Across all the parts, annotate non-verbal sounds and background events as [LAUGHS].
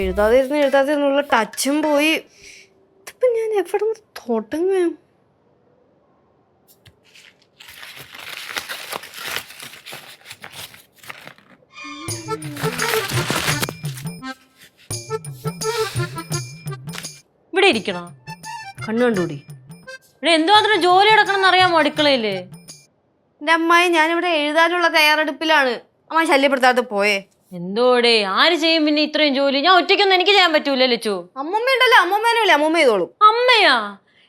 എഴുതാതെ ഇരുന്ന് എഴുതാതെ ഇരുന്നുള്ള ടച്ചും പോയി. ഇതിപ്പോ ഞാൻ എവിടെ നിന്ന് തുടങ്ങും ഇവിടെ ഇരിക്കണോ? കണ്ണു കണ്ടുകൂടി ഇവിടെ എന്തുമാത്രം ജോലി എടുക്കണം അറിയാമോ അടുക്കളയിൽ എന്റെ അമ്മായി ഞാനിവിടെ എഴുതാനുള്ള തയ്യാറെടുപ്പിലാണ്. അമ്മ ശല്യപ്പെടുത്താതെ പോയേ. എന്തോടെ? ആര് ചെയ്യും പിന്നെ ഇത്രയും ജോലി? ഞാൻ ഒറ്റയ്ക്കൊന്നും എനിക്ക് ചെയ്യാൻ പറ്റൂല ലച്ചു? അമ്മമ്മ ഉണ്ടല്ലോ. അമ്മമ്മേനുമില്ലേ അമ്മമ്മ ചെയ്തോളും. അമ്മയാ?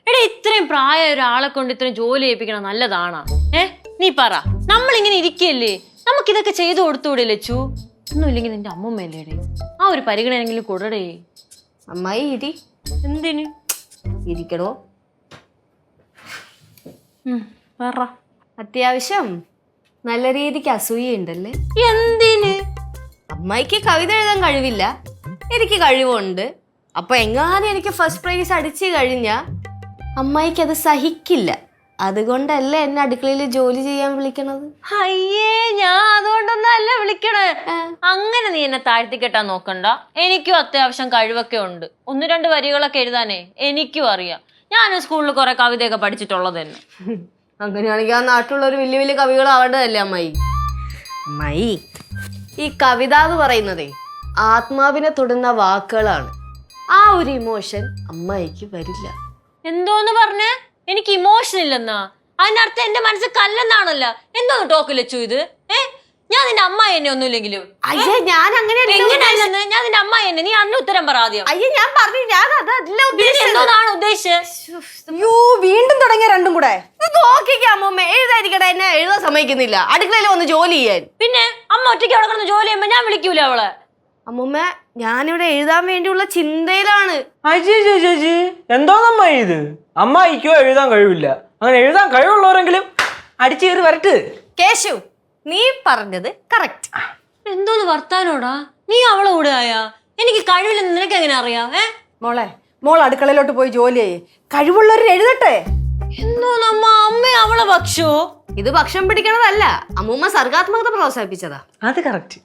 എടാ ഇത്രയും പ്രായ ഒരാളെ കൊണ്ട് ഇത്രയും ജോലി ചെയ്യിപ്പിക്കണം നല്ലതാണാ. ഏ? നീ പറ. നമ്മളിങ്ങനെ ഇരിക്കല്ലേ? നമുക്കിതൊക്കെ ചെയ്തു കൊടുത്തൂടെ ലച്ചു? ഒന്നുമില്ലെങ്കിൽ നിന്റെ അമ്മമ്മയല്ലേടെ ആ ഒരു പരിഗണനെങ്കിലും കൊടുടേ. അമ്മായി ഇരി. എന്തിന്? ഇരിക്കണോ പറ. അത്യാവശ്യം നല്ല രീതിക്ക് അസൂയ അസൂയുണ്ടല്ലേ എന്തിന് അമ്മായിക്ക് കവിത എഴുതാൻ കഴിവില്ല. എനിക്ക് കഴിവുണ്ട്. അപ്പൊ എങ്ങാനും എനിക്ക് ഫസ്റ്റ് പ്രൈസ് അടിച്ച് കഴിഞ്ഞ അമ്മായിക്ക് അത് സഹിക്കില്ല. അതുകൊണ്ടല്ലേ എന്നെ അടുക്കളയിൽ ജോലി ചെയ്യാൻ വിളിക്കണത്? അയ്യേ ഞാൻ അതുകൊണ്ടൊന്നല്ല വിളിക്കണേ. അങ്ങനെ നീ എന്നെ താഴ്ത്തി കെട്ടാൻ നോക്കണ്ട. എനിക്കും അത്യാവശ്യം കഴിവൊക്കെ ഉണ്ട്. ഒന്ന് രണ്ട് വരികളൊക്കെ എഴുതാനേ എനിക്കും അറിയാം. ഞാൻ സ്കൂളിൽ കുറെ കവിതയൊക്കെ പഠിച്ചിട്ടുള്ളത് തന്നെ. [LAUGHS] അങ്ങനെയാണെങ്കിൽ ആ നാട്ടിലുള്ള ഒരു വലിയ വലിയ കവികളാവേണ്ടതല്ലേ അമ്മായി? അമ്മായി ഈ കവിത എന്ന് പറയുന്നതേ ആത്മാവിനെ തൊടുന്ന വാക്കുകളാണ്. ആ ഒരു ഇമോഷൻ അമ്മായിക്ക് വരില്ല. എന്തോന്ന് പറഞ്ഞ? എനിക്ക് ഇമോഷൻ ഇല്ലെന്നാ. അതിനർത്ഥം എന്റെ മനസ്സ് കല്ലെന്നാണല്ലോ. എന്തോന്ന് ടോക്ക് ലച്ചു ഇത്? ഏ? ഞാൻ നിന്റെ അമ്മ എന്നെ ഒന്നുമില്ലെങ്കിലും. അയ്യേ ഞാൻ അങ്ങനെ എങ്ങനെയല്ലെന്ന്? ഞാൻ നിന്റെ അമ്മ എന്നെ. നീ അന്ന് ഉത്തരം പറ ആദ്യം. അയ്യേ ഞാൻ പറഞ്ഞു ഞാൻ അതല്ല ഉദ്ദേശിച്ചത്. എന്തോന്നാണ് ഉദ്ദേശിച്ചത്? വീണ്ടും തുടങ്ങിയ രണ്ടും കൂടെ. നോക്കിക്കാം എഴുതാൻ സമ്മതിക്കുന്നില്ല. അടുക്കളയിൽ വന്ന് ജോലി ചെയ്യാൻ. പിന്നെ അമ്മ ഒറ്റയ്ക്ക് അവിടെ കിടന്ന് ജോലി ചെയ്യുമ്പോ ഞാൻ വിളിക്കൂല അവളെ. അമ്മൂമ്മ ഞാനിവിടെ എഴുതാൻ വേണ്ടിയുള്ള ചിന്തയിലാണ്. അജി ചേച്ചി എന്തോന്നമ്മ ഇത്? അമ്മായിക്കോ എഴുതാൻ കഴിവില്ല. അങ്ങനെ എഴുതാൻ കഴിവുള്ളവരെങ്കിലും അടിച്ചു കയറി വരട്ട്. കേശു നീ പറഞ്ഞത് കറക്റ്റ് എന്തോന്ന് വർത്താനോടാ? നീ അവളെ കൂടെ ആയാ? എനിക്ക് കഴിവില്ലെന്ന് നിനക്ക് എങ്ങനെ അറിയാം ഏ? മോളെ മോൾ അടുക്കളയിലോട്ട് പോയി ജോലി ചെയ്യേ. കഴിവുള്ളവർ എഴുതട്ടെ. എന്തോ നമ്മ അമ്മ അവളെ പക്ഷോ ഇത് ഭക്ഷണം പിടിക്കണതല്ല. അമ്മൂമ്മ സർഗാത്മകത പ്രോത്സാഹിപ്പിച്ചതാ. അത് കറക്റ്റ്.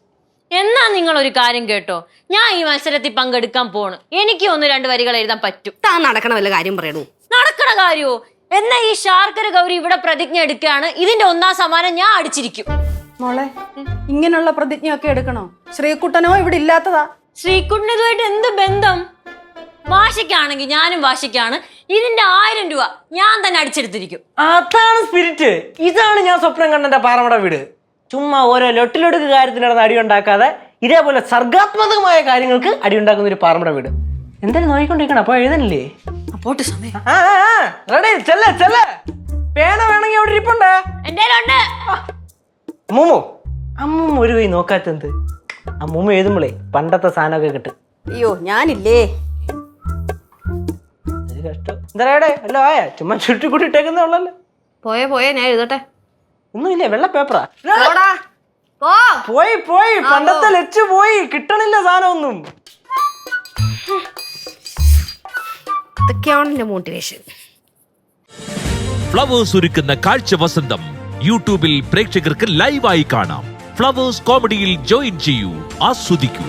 എന്നാ നിങ്ങൾ ഒരു കാര്യം കേട്ടോ. ഞാൻ ഈ മത്സരത്തിൽ പങ്കെടുക്കാൻ പോണ്. എനിക്ക് ഒന്ന് രണ്ട് വരികൾ എഴുതാൻ പറ്റും. താൻ നടക്കണ വല്ല കാര്യം പറയണു. നടക്കണ കാര്യോ? എന്നാ ഈ ശാർക്കര ഗൗരി ഇവിടെ പ്രതിജ്ഞ എടുക്കുകയാണ്. ഇതിന്റെ ഒന്നാം സമ്മാനം ഞാൻ അടിച്ചിരിക്കും. മോളെ ഇങ്ങനെയുള്ള പ്രതിജ്ഞയൊക്കെ എടുക്കണോ? ശ്രീകുട്ടനോ ഇവിടെ ഇല്ലാത്തതാ? ശ്രീകുട്ടനുമായിട്ട് എന്ത് ബന്ധം? വാശിക്കാണെങ്കിൽ ഞാനും വാശിക്കാണ്. ഇതിന്റെ ആയിരം രൂപ ഞാൻ തന്നെ അടിച്ചെടുത്തിരിക്കും. അതാണ് സ്പിരിറ്റ് ഇതാണ് ഞാൻ സ്വപ്നം കണ്ടെന്റെ പാറമട വീട്. ചുമ്മാ ഓരോ ലൊട്ടിലൊടുക്ക് കാര്യത്തിന് നടന്ന് അടി ഉണ്ടാക്കാതെ ഇതേപോലെ സർഗാത്മകമായ കാര്യങ്ങൾക്ക് അടി ഉണ്ടാക്കുന്ന ഒരു പാറമട വീട്. എന്തായാലും നോക്കിക്കൊണ്ടിരിക്കണം അപ്പൊ എഴുതണില്ലേ? പോട്ട് സമയം. റെഡി ചെല്ലേ ചെല്ലേ. പേന വേണമെങ്കിൽ അവിടെ ഇരിപ്പുണ്ട്. അമ്മൂമ്മോ? അമ്മൂമ്മ ഒരു കൈ നോക്കാത്തെന്ത്? അമ്മൂമ്മ എഴുതുമ്പോളേ പണ്ടത്തെ സാധനമൊക്കെ കിട്ടും. അയ്യോ ഞാനില്ലേ? എന്തായാലേ അല്ലോ ആയ ചുമ്മാ ചുരുട്ടിക്കൂട്ടി ഇട്ടേക്കുന്നേ ഉള്ളല്ലോ? പോയേ പോയേ ഞാൻ എഴുതട്ടെ. ഒന്നുമില്ലേ വെള്ള പേപ്പറാ. പോടാ. പോ. പോയി പോയി പണ്ടത്തെ ലച്ച് പോയി കിട്ടണില്ല സാധനം ഒന്നും ഇതൊക്കെയാണ് എന്റെ മോട്ടിവേഷൻ ഫ്ലവേഴ്സ് ഒരുക്കുന്ന കാഴ്ച വസന്തം യൂട്യൂബിൽ പ്രേക്ഷകർക്ക് ലൈവായി കാണാം. ഫ്ലവേഴ്സ് കോമഡിയിൽ ജോയിൻ ചെയ്യൂ ആസ്വദിക്കൂ.